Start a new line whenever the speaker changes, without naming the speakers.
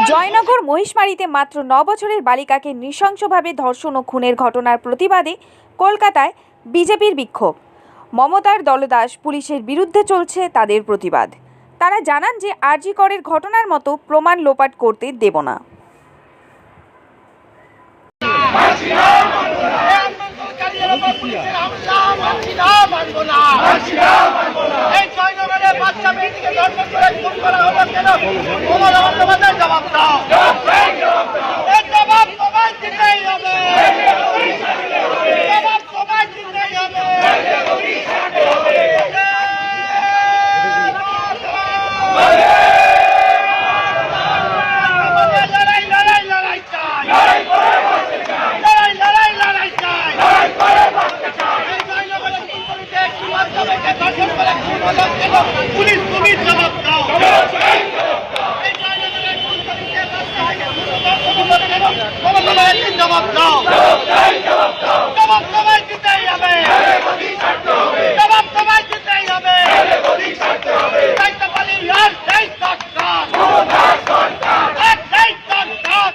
জয়নগর মহিষমারিতে মাত্র ন বছরের বালিকাকে নৃশংসভাবে ধর্ষণ ও খুনের ঘটনার প্রতিবাদে কলকাতায় বিজেপির বিক্ষোভ। মমতার দলদাস পুলিশের বিরুদ্ধে চলছে তাদের প্রতিবাদ। তারা জানান যে আরজি করের ঘটনার মতো প্রমাণ লোপাট করতে দেব না।
বাচ্চা মেয়েটিকে করে করা হলো কেন? পুলিশ তুমি জবাব দাও এই জয়নগরে